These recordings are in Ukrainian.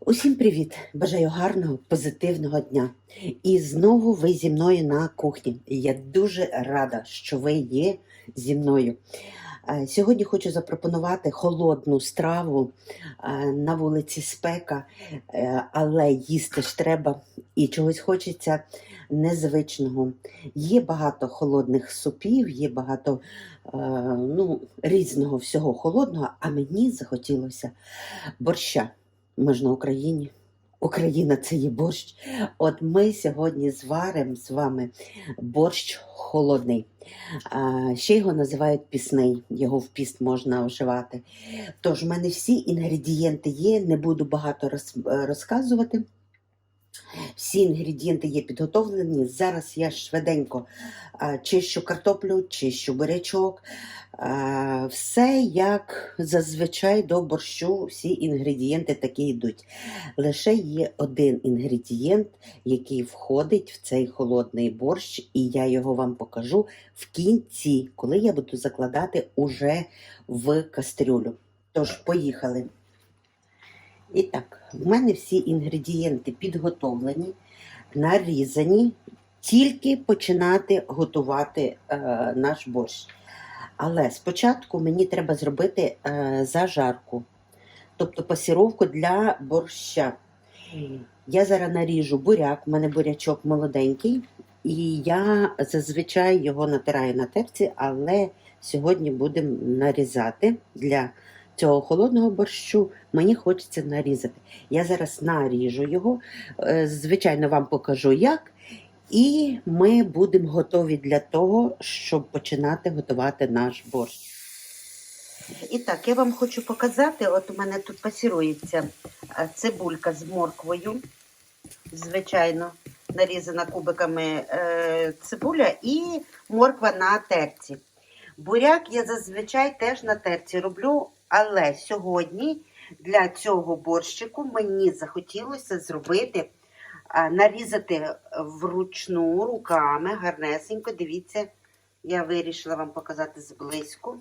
Усім привіт! Бажаю гарного, позитивного дня. І знову ви зі мною на кухні. Я дуже рада, що ви є зі мною. Е, Сьогодні хочу запропонувати холодну страву е, на вулиці спека, е, але їсти ж треба і чогось хочеться незвичного. Є багато холодних супів, є багато ну, різного всього холодного, а мені захотілося борща. Ми ж на Україні. Україна це є борщ. От ми сьогодні зваримо з вами борщ холодний. А, ще його називають пісний, його в піст можна вживати. Тож, в мене всі інгредієнти є, не буду багато роз- розказувати. Всі інгредієнти є підготовлені. Зараз я швиденько чищу картоплю, чищу бурячок. А, все як зазвичай до борщу, всі інгредієнти такі йдуть. Лише є один інгредієнт, який входить в цей холодний борщ, і я його вам покажу в кінці, коли я буду закладати уже в кастрюлю. Тож, поїхали. І так, в мене всі інгредієнти підготовлені, нарізані, тільки починати готувати е, наш борщ. Але спочатку мені треба зробити е, зажарку, тобто пасіровку для борща. Я зараз наріжу буряк, в мене бурячок молоденький, і я зазвичай його натираю на терці, але сьогодні будемо нарізати для цього холодного борщу. Мені хочеться нарізати. Я зараз наріжу його, е, звичайно, вам покажу як. І ми будемо готові для того, щоб починати готувати наш борщ. І так, я вам хочу показати, от у мене тут пасірується е, цибулька з морквою, звичайно, нарізана кубиками е, цибуля і морква на терці. Буряк я зазвичай теж на терці роблю, але сьогодні для цього борщику мені захотілося зробити, нарізати вручну руками гарнесенько. Дивіться, я вирішила вам показати зблизьку.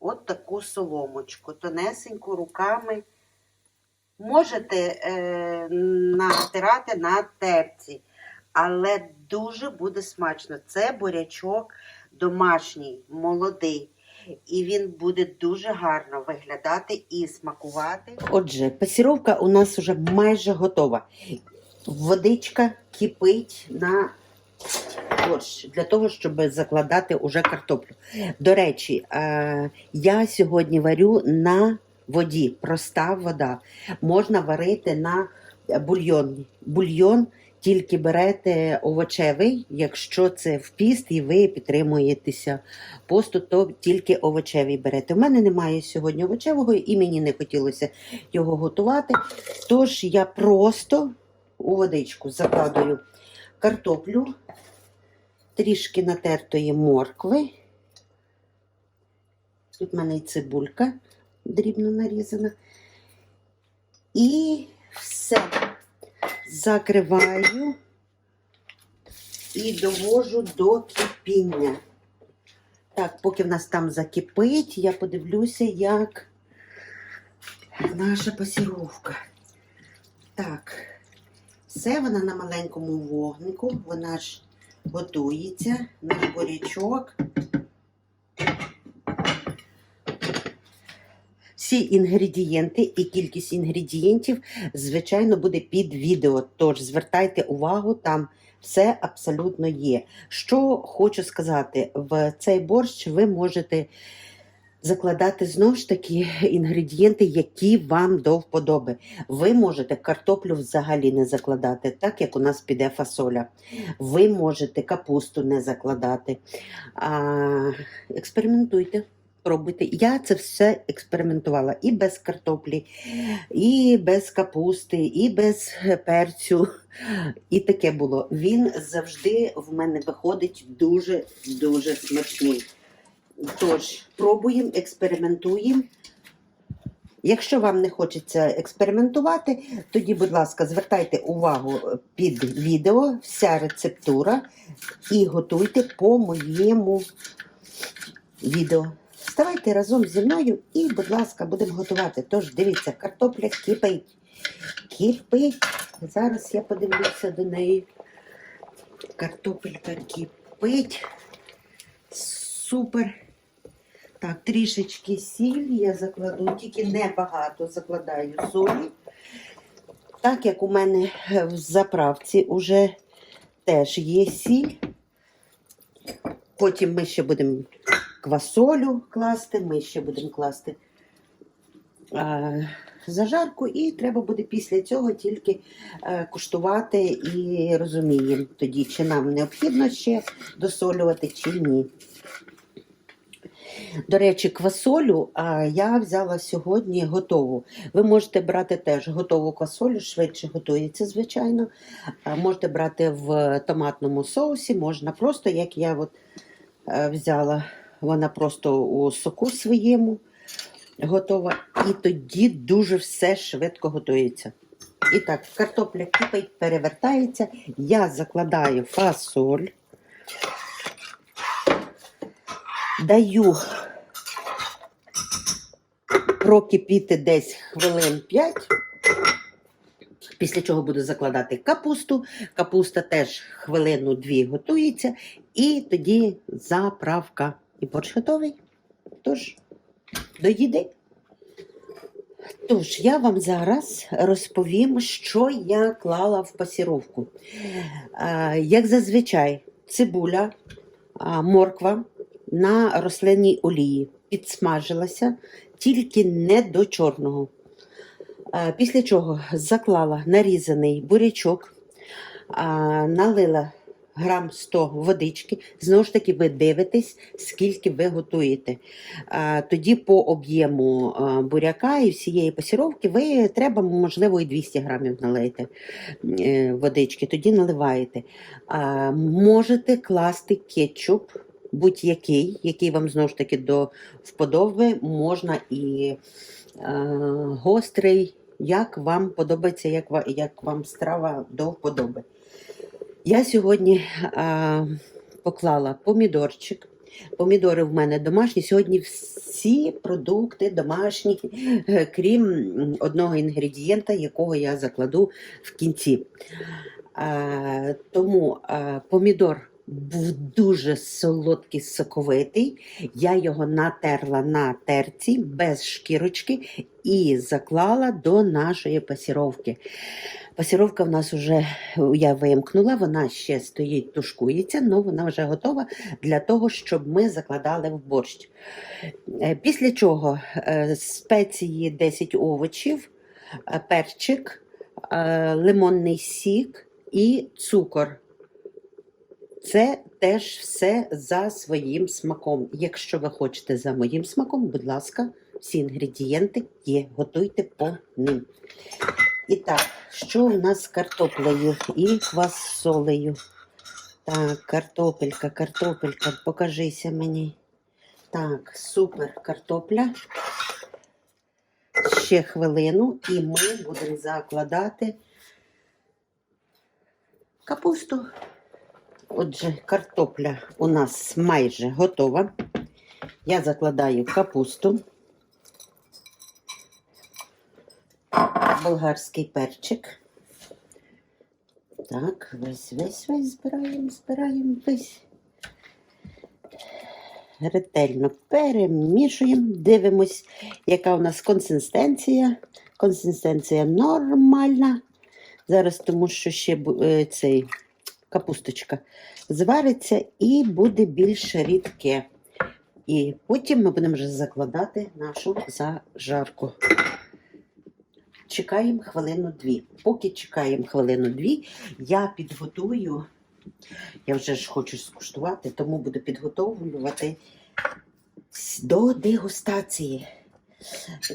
От таку соломочку, тонесеньку руками. Можете е, натирати на терці, але дуже буде смачно. Це бурячок домашній, молодий. І він буде дуже гарно виглядати і смакувати. Отже, пасіровка у нас вже майже готова. Водичка кипить на борщ для того, щоб закладати уже картоплю. До речі, е, я сьогодні варю на воді, проста вода. Можна варити на бульйон. Бульйон тільки берете овочевий, якщо це в піст і ви підтримуєтеся посту, то тільки овочевий берете. У мене немає сьогодні овочевого і мені не хотілося його готувати. Тож я просто у водичку закладую картоплю, трішки натертої моркви. Тут в мене і цибулька дрібно нарізана. І все закриваю і довожу до кипіння. Так, поки в нас там закипить, я подивлюся, як наша пасіровка. Так, все вона на маленькому вогнику, вона ж готується, наш бурячок. Всі інгредієнти і кількість інгредієнтів, звичайно, буде під відео. Тож звертайте увагу, там все абсолютно є. Що хочу сказати, в цей борщ ви можете закладати знову ж таки інгредієнти, які вам до вподоби. Ви можете картоплю взагалі не закладати, так як у нас піде фасоля. Ви можете капусту не закладати. А, експериментуйте. Пробуйте. Я це все експериментувала і без картоплі, і без капусти, і без перцю. І таке було. Він завжди в мене виходить дуже-дуже смачний. Тож, пробуємо, експериментуємо. Якщо вам не хочеться експериментувати, тоді, будь ласка, звертайте увагу під відео, вся рецептура, і готуйте по моєму відео. Вставайте разом зі мною і, будь ласка, будемо готувати. Тож, дивіться, картопля кипить. кипить. Зараз я подивлюся до неї. Картопелька кипить. Супер. Так, трішечки сіль я закладу, тільки небагато закладаю солі. Так як у мене е, в заправці вже теж є сіль. Потім ми ще будемо квасолю класти, ми ще будемо класти а, зажарку, і треба буде після цього тільки е, куштувати і розуміємо тоді, чи нам необхідно ще досолювати, чи ні. До речі, квасолю а, я взяла сьогодні готову. Ви можете брати теж готову квасолю, швидше готується, звичайно. Можете брати в томатному соусі, можна просто, як я от, е, взяла, вона просто у соку своєму готова. І тоді дуже все швидко готується. І так, картопля кипить, перевертається. Я закладаю фасоль. Даю прокипіти десь хвилин 5. Після чого буду закладати капусту. Капуста теж хвилину-дві готується. І тоді заправка. І борщ готовий. Тож, до їди. Тож, я вам зараз розповім, що я клала в пасіровку. Як зазвичай, цибуля, морква на рослинній олії підсмажилася, тільки не до чорного. Після чого заклала нарізаний бурячок, налила грам 100 водички. Знову ж таки, ви дивитесь, скільки ви готуєте. Тоді по об'єму буряка і всієї пасіровки ви треба, можливо, і 200 грамів налити е, водички, тоді наливаєте. Можете класти кетчуп будь-який, який вам знову ж таки до вподоби, можна і е, гострий, як вам подобається, як, як вам страва до вподоби. Я сьогодні е, поклала помідорчик. Помідори в мене домашні. Сьогодні всі продукти домашні, е, крім одного інгредієнта, якого я закладу в кінці. Е, тому е, помідор був дуже солодкий, соковитий. Я його натерла на терці без шкірочки і заклала до нашої пасіровки. Пасіровка в нас вже я вимкнула, вона ще стоїть, тушкується, але вона вже готова для того, щоб ми закладали в борщ. Е, Після чого е, спеції 10 овочів, е, перчик, лимонний сік і цукор. Це теж все за своїм смаком. Якщо ви хочете за моїм смаком, будь ласка, всі інгредієнти є. Готуйте по ним. І так, що у нас з картоплею і квасолею? Так, картопелька, картопелька, покажися мені. Так, супер картопля. Ще хвилину, і ми будемо закладати капусту. Отже, картопля у нас майже готова. Я закладаю капусту, болгарський перчик. Так, весь, весь, весь збираємо, збираємо весь. Ретельно перемішуємо, дивимось, яка у нас консистенція. Консистенція нормальна. Зараз, тому що ще е, цей капусточка звариться і буде більш рідке. І потім ми будемо вже закладати нашу зажарку. Чекаємо хвилину-дві. Поки чекаємо хвилину-дві, я підготую. Я вже ж хочу скуштувати, тому буду підготовлювати до дегустації.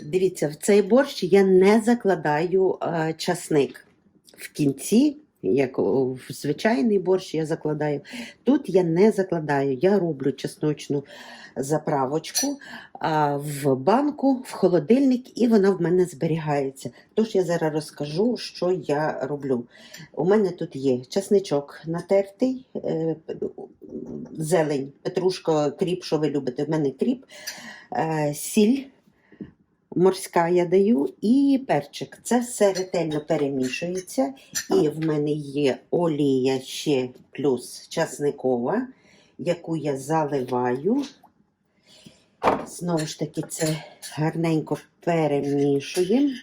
Дивіться, в цей борщ я не закладаю е, часник. В кінці, як в звичайний борщ, я закладаю. Тут я не закладаю. Я роблю чесночну заправочку а, в банку, в холодильник, і вона в мене зберігається. Тож я зараз розкажу, що я роблю. У мене тут є чесничок натертий, е, зелень, петрушка, кріп, що ви любите. У мене кріп, е, сіль, морська я даю, і перчик. Це все ретельно перемішується. І в мене є олія ще плюс часникова, яку я заливаю. Знову ж таки, це гарненько перемішуємо,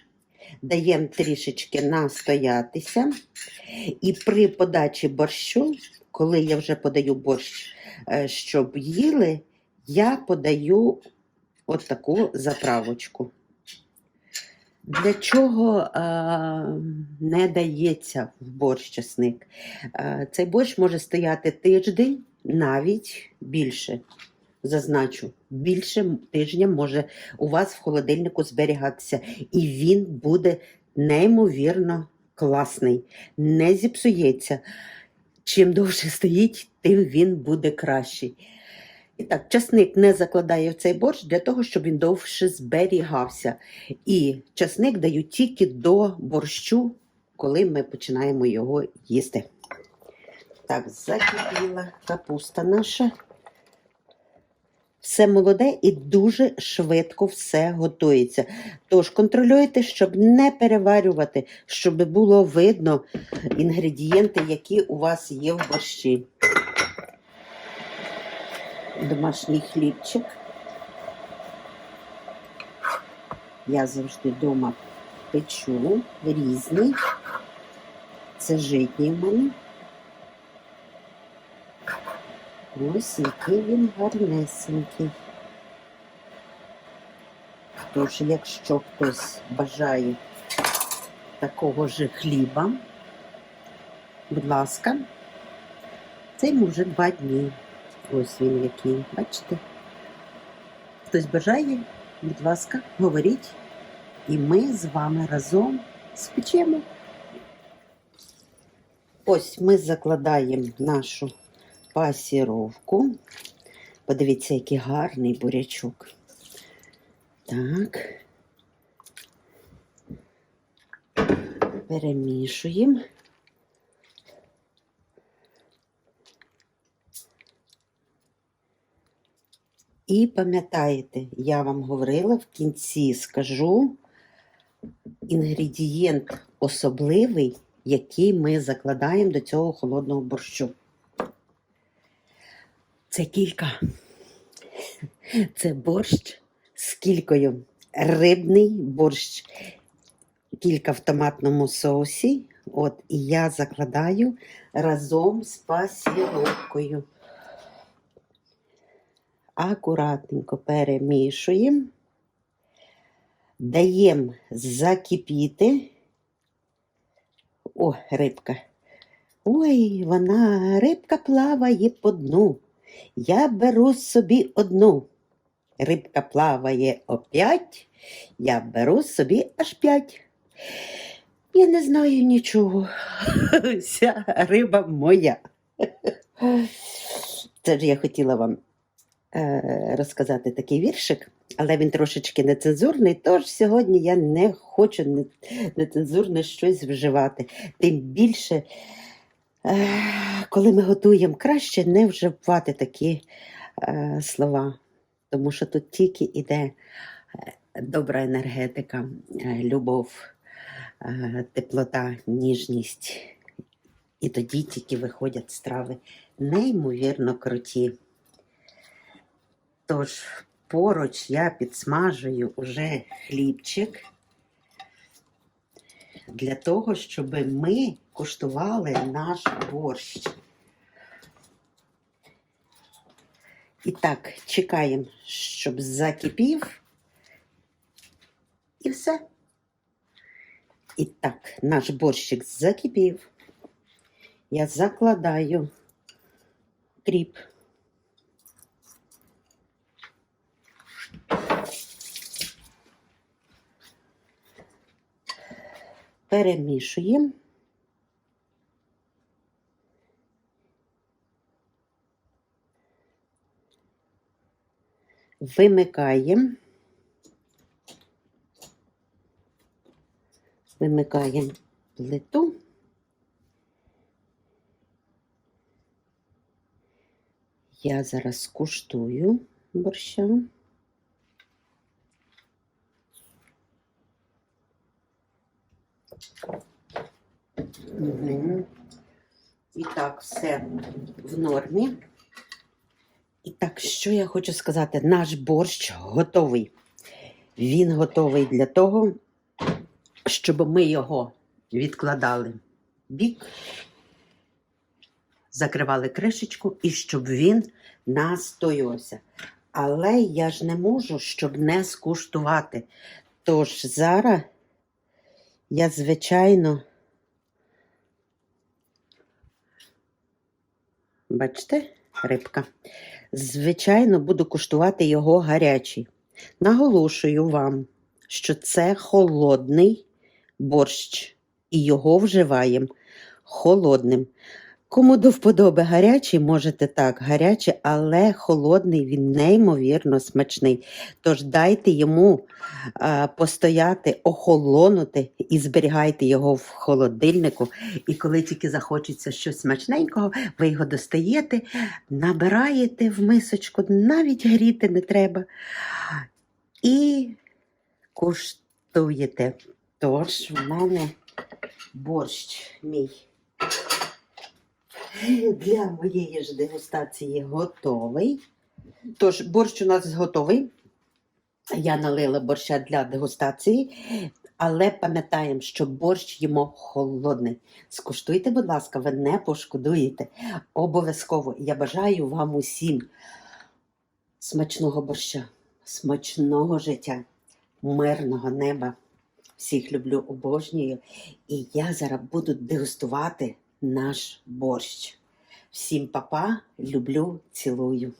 даємо трішечки настоятися. І при подачі борщу, коли я вже подаю борщ, е, щоб їли, я подаю от таку заправочку. Для чого е, не дається в борщ чесник? Е, цей борщ може стояти тиждень, навіть більше. Зазначу, більше тижня може у вас в холодильнику зберігатися, і він буде неймовірно класний, не зіпсується. Чим довше стоїть, тим він буде кращий. І так, часник не закладає в цей борщ для того, щоб він довше зберігався. І часник даю тільки до борщу, коли ми починаємо його їсти. Так, закипіла капуста наша. Все молоде і дуже швидко все готується. Тож контролюйте, щоб не переварювати, щоб було видно інгредієнти, які у вас є в борщі. Домашній хлібчик. Я завжди вдома печу різний. Це житній в мене. Ось який він гарнесенький. Тож, якщо хтось бажає такого же хліба, будь ласка, це йому вже два дні. Ось він який, бачите? Хтось бажає, будь ласка, говоріть, і ми з вами разом спечемо. Ось ми закладаємо нашу пасіровку. Подивіться, який гарний бурячок. Так. Перемішуємо. І пам'ятаєте, я вам говорила в кінці скажу інгредієнт особливий, який ми закладаємо до цього холодного борщу. Це кілька. Це борщ з кількою. Рибний борщ, кілька в томатному соусі. От, і я закладаю разом з пасіровкою. Акуратненько перемішуємо, даємо закипіти. О, рибка. Ой, вона рибка плаває по дну. Я беру собі одну. Рибка плаває оп'ять, я беру собі аж п'ять. Я не знаю нічого. Вся риба моя. Це ж я хотіла вам розказати такий віршик, але він трошечки нецензурний, тож сьогодні я не хочу не- нецензурне щось вживати. Тим більше, е, коли ми готуємо, краще не вживати такі е, слова, тому що тут тільки йде е, добра енергетика, е, любов, е, теплота, ніжність. І тоді тільки виходять страви неймовірно круті. Тож поруч я підсмажую уже хлібчик для того, щоб ми куштували наш борщ. І так, чекаємо, щоб закипів. І все. І так, наш борщик закипів. Я закладаю кріп. Перемішуємо. Вимикаємо. Вимикаємо плиту. Я зараз скуштую борща. І так, все в нормі. І так, що я хочу сказати? Наш борщ готовий. Він готовий для того, щоб ми його відкладали в бік, закривали кришечку і щоб він настоювався. Але я ж не можу, щоб не скуштувати. Тож зараз я, звичайно, бачите, рибка. Звичайно, буду куштувати його гарячий. Наголошую вам, що це холодний борщ, і його вживаємо холодним. Кому до вподоби гарячий, можете так, гарячий, але холодний він неймовірно смачний. Тож дайте йому а, постояти, охолонути і зберігайте його в холодильнику. І коли тільки захочеться щось смачненького, ви його достаєте, набираєте в мисочку, навіть гріти не треба. І куштуєте. Тож в мене борщ мій для моєї ж дегустації готовий. Тож, борщ у нас готовий. Я налила борща для дегустації, але пам'ятаємо, що борщ їмо холодний. Скуштуйте, будь ласка, ви не пошкодуєте. Обов'язково. Я бажаю вам усім смачного борща, смачного життя, мирного неба. Всіх люблю, обожнюю. І я зараз буду дегустувати наш борщ. Всім папа, люблю, цілую.